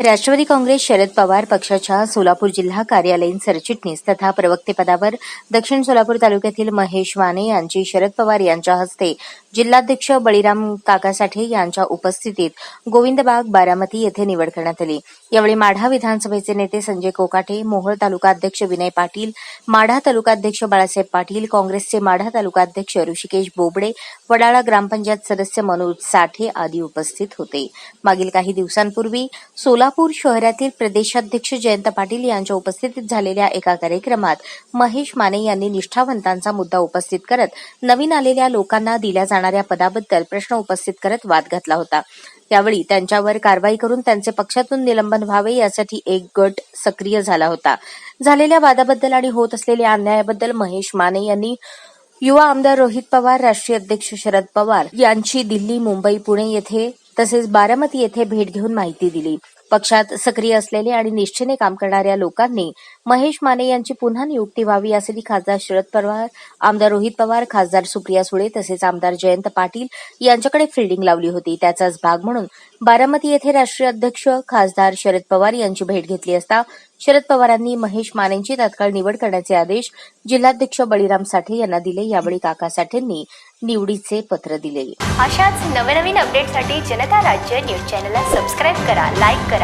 राष्ट्रवादी काँग्रेस शरद पवार पक्षाच्या सोलापूर जिल्हा कार्यालयीन सरचिटणीस तथा प्रवक्तेपदावर दक्षिण सोलापूर तालुक्यातील महेश वाने यांची शरद पवार यांच्या हस्ते जिल्हाध्यक्ष बळीराम काकासाठे यांच्या उपस्थितीत गोविंदबाग बारामती येथे निवड करण्यात आली. यावेळी माढा विधानसभेचे नेते संजय कोकाटे मोहोळ तालुकाध्यक्ष विनय पाटील माढा तालुकाध्यक्ष बाळासाहेब पाटील काँग्रेसचे माढा तालुकाध्यक्ष ऋषिकेश बोबडे वडाळा ग्रामपंचायत सदस्य मनोज साठे आदी उपस्थित होते. मागील काही दिवसांपूर्वी सोला सोलापूर शहरातील प्रदेशाध्यक्ष जयंत पाटील यांच्या उपस्थितीत झालेल्या एका कार्यक्रमात महेश माने यांनी निष्ठावंतांचा मुद्दा उपस्थित करत नवीन आलेल्या लोकांना दिल्या जाणाऱ्या पदाबद्दल प्रश्न उपस्थित करत वाद घातला होता. त्यावेळी त्यांच्यावर कारवाई करून त्यांचे पक्षातून निलंबन व्हावे यासाठी एक गट सक्रिय झाला होता. झालेल्या वादाबद्दल आणि होत असलेल्या अन्यायाबद्दल महेश माने यांनी युवा आमदार रोहित पवार राष्ट्रीय अध्यक्ष शरद पवार यांची दिल्ली मुंबई पुणे येथे तसेच बारामती येथे भेट घेऊन माहिती दिली. पक्षात सक्रिय असलेले आणि निष्ठेने काम करणाऱ्या लोकांनी महेश माने यांची पुन्हा नियुक्ती व्हावी यासाठी खासदार शरद पवार आमदार रोहित पवार खासदार सुप्रिया सुळे तसेच आमदार जयंत पाटील यांच्याकडे फिल्डिंग लावली होती. त्याचाच भाग म्हणून बारामती येथे राष्ट्रीय अध्यक्ष खासदार शरद पवार यांची भेट घेतली असता शरद पवारांनी महेश मानेंची तात्काळ निवड करण्याचे आदेश जिल्हाध्यक्ष बळीराम साठे यांना दिले. यावेळी काका साठेंनी निवडीचे पत्र दिले. अशाच नवनवीन अपडेटसाठी जनता राज्य न्यूज चॅनलला सबस्क्राईब करा लाईक करा